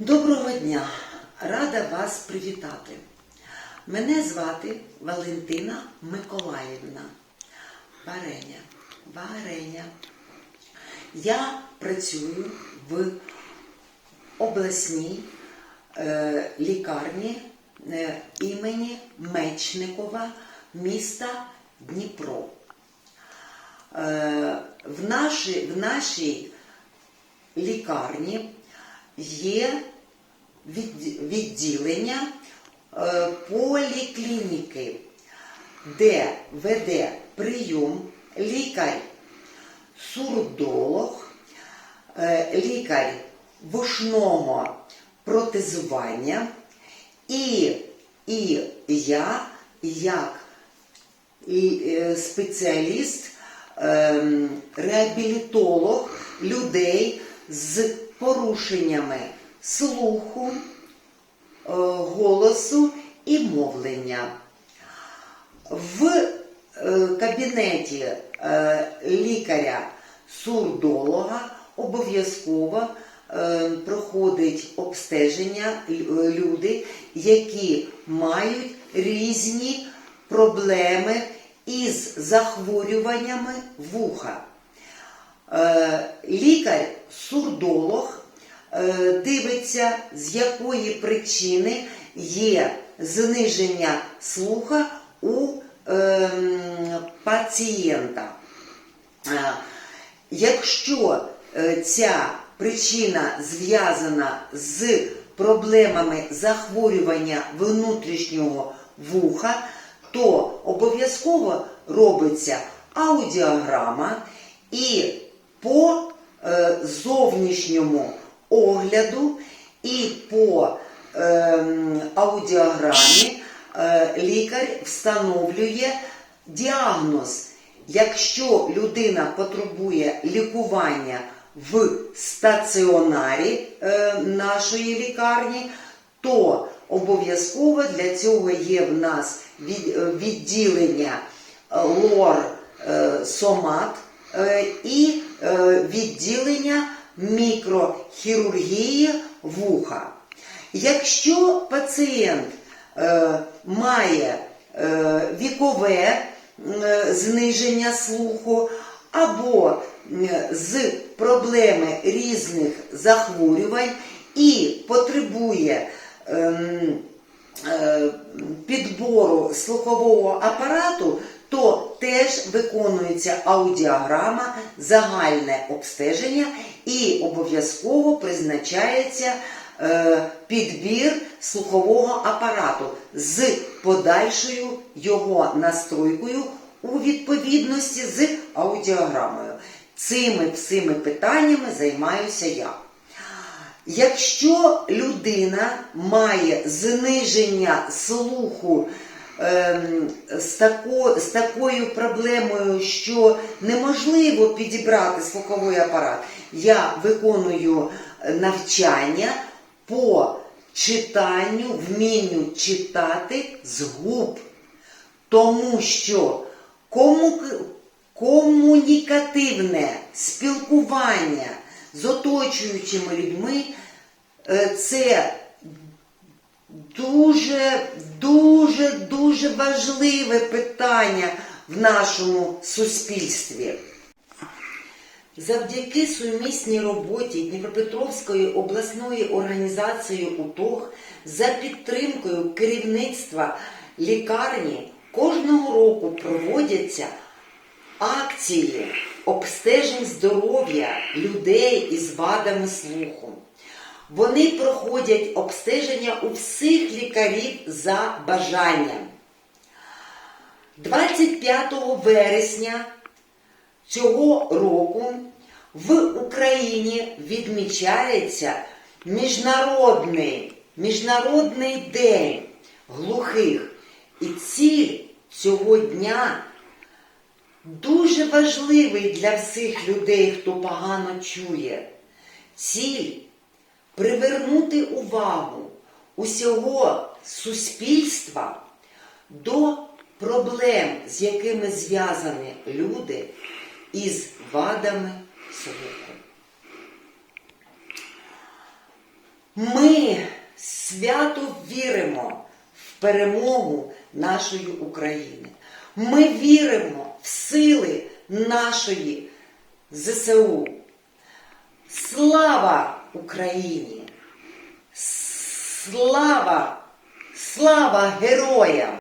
Доброго дня! Рада вас привітати. Мене звати Валентина Миколаївна. Вареня. Вареня. Я працюю в обласній е, лікарні е, імені Мечникова міста Дніпро. Е, в, нашій, в нашій лікарні є відділення е, поліклініки, де веде прийом лікар-сурдолог, е, лікар вушного протезування. І, і я як е, спеціаліст, ем, реабілітолог людей з порушеннями слуху, е, голосу і мовлення. В е, кабінеті е, лікаря-сурдолога обов'язково проходить обстеження лю- люди, які мають різні проблеми із захворюваннями вуха. Е, Лікар-сурдолог е, дивиться, з якої причини є зниження слуха у ем, пацієнта. Е, Якщо ця причина зв'язана з проблемами захворювання внутрішнього вуха, то обов'язково робиться аудіограма і по е, зовнішньому огляду, і по ем, аудіограмі е, лікар встановлює діагноз. Якщо людина потребує лікування в стаціонарі е, нашої лікарні, то обов'язково для цього є в нас від- е, відділення е, лор е, е, і е, відділення мікрохірургії вуха. Якщо пацієнт е, має е, вікове е, зниження слуху або е, з проблеми різних захворювань і потребує ем, е, підбору слухового апарату, то теж виконується аудіограма, загальне обстеження і обов'язково призначається е, підбір слухового апарату з подальшою його настройкою у відповідності з аудіограмою. Цими всіми питаннями займаюся я. Якщо людина має зниження слуху з, тако, з такою проблемою, що неможливо підібрати слуховий апарат, я виконую навчання по читанню, вмінню читати з губ. Тому що кому, комунікативне спілкування з оточуючими людьми е, це дуже, дуже, дуже важливе питання в нашому суспільстві. Завдяки сумісній роботі Дніпропетровської обласної організації УТОГ за підтримкою керівництва лікарні кожного року проводяться акції обстежень здоров'я людей із вадами слуху. Вони проходять обстеження у всіх лікарів за бажанням. 25 вересня цього року в Україні відмічається міжнародний, міжнародний день глухих. І ціль цього дня дуже важливий для всіх людей, хто погано чує. Ціль привернути увагу усього суспільства до проблем, з якими зв'язані люди із вадами слуху. Ми свято віримо в перемогу нашої України. Ми віримо в сили нашої ЗСУ. Слава Україні! Слава! Слава героям!